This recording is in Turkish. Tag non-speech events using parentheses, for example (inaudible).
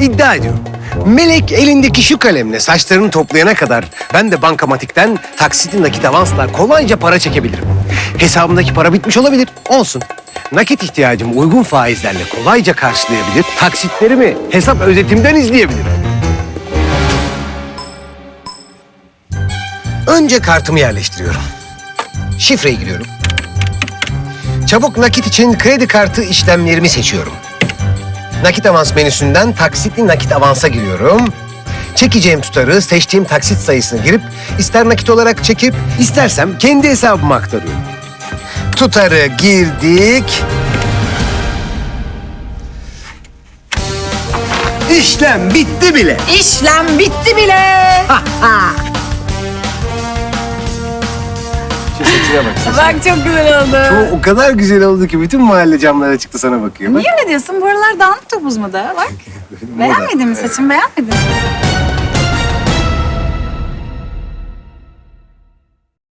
İddia ediyorum. Melek elindeki şu kalemle saçlarını toplayana kadar ben de bankamatikten taksitli nakit avansla kolayca para çekebilirim. Hesabımdaki para bitmiş olabilir, olsun. Nakit ihtiyacımı uygun faizlerle kolayca karşılayabilir, taksitlerimi hesap özetimden izleyebilirim. Önce kartımı yerleştiriyorum. Şifreyi giriyorum. Çabuk nakit için kredi kartı işlemlerimi seçiyorum. Nakit avans menüsünden taksitli nakit avansa giriyorum. Çekeceğim tutarı seçtiğim taksit sayısını girip ister nakit olarak çekip istersem kendi hesabıma aktarıyorum. Tutarı girdik. İşlem bitti bile. İşlem bitti bile. Şu (laughs) saçına bak. Bak çok güzel oldu. Bu o kadar güzel oldu ki bütün mahalle camlara çıktı sana bakıyor. Bak. Niye öyle diyorsun? Bu aralar dağınık topuz mu da? Bak. (laughs) Beğenmedin mi saçımı beğenmedin mi?